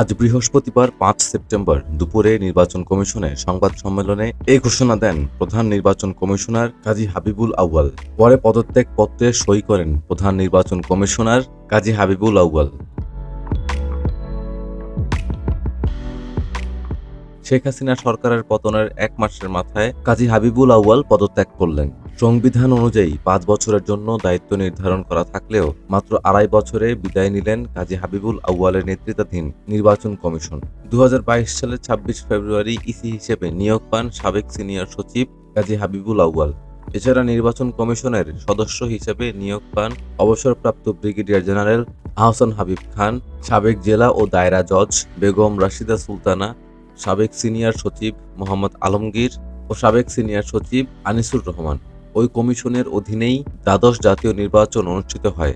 আজ বৃহস্পতিবার পাঁচ সেপ্টেম্বর দুপুরে নির্বাচন কমিশনে সংবাদ সম্মেলনে এই ঘোষণা দেন প্রধান নির্বাচন কমিশনার কাজী হাবিবুল আউয়াল। পরে পদত্যাগ পত্রে সই করেন প্রধান নির্বাচন কমিশনার কাজী হাবিবুল আউয়াল। শেখ হাসিনা সরকারের পতনের এক মাসের মাথায় কাজী হাবিবুল আউয়াল পদত্যাগ করলেন। সংবিধান অনুযায়ী পাঁচ বছরের জন্য দায়িত্ব নির্ধারণ করা থাকলেও মাত্র আড়াই বছরে বিদায় নিলেন কাজী হাবিবুল আউয়ালের নেতৃত্বাধীন নির্বাচন কমিশন। দু হাজার বাইশ সালের ছাব্বিশ ফেব্রুয়ারি ইসি হিসেবে নিয়োগ পান সাবেক সিনিয়র সচিব কাজী হাবিবুল আউয়াল। এছাড়া নির্বাচন কমিশনের সদস্য হিসেবে নিয়োগ পান অবসরপ্রাপ্ত ব্রিগেডিয়ার জেনারেল আহসান হাবিব খান, সাবেক জেলা ও দায়রা জজ বেগম রাশিদা সুলতানা, সাবেক সিনিয়র সচিব মোহাম্মদ আলমগীর ও সাবেক সিনিয়র সচিব আনিসুর রহমান। ওই কমিশনের অধীনেই দ্বাদশ জাতীয় নির্বাচন অনুষ্ঠিত হয়।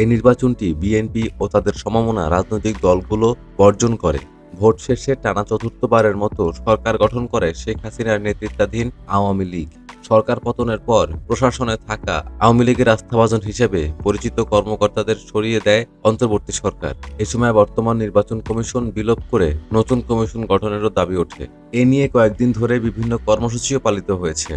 এই নির্বাচনটি বিএনপি ও তাদের সমমনা রাজনৈতিক দলগুলো বর্জন করে। ভোট শেষে টানা চতুর্থবারের মতো সরকার গঠন করে শেখ হাসিনার নেতৃত্বাধীন আওয়ামী লীগ। সরকার পতনের পর প্রশাসনে থাকা আওয়ামী লীগের আস্থাভাজন হিসেবে পরিচিত কর্মকর্তাদের সরিয়ে দেয় অন্তর্বর্তী সরকার। এ সময় বর্তমান নির্বাচন কমিশন বিলোপ করে নতুন কমিশন গঠনেরও দাবি ওঠে। এ নিয়ে কয়েকদিন ধরে বিভিন্ন কর্মসূচিও পালিত হয়েছে।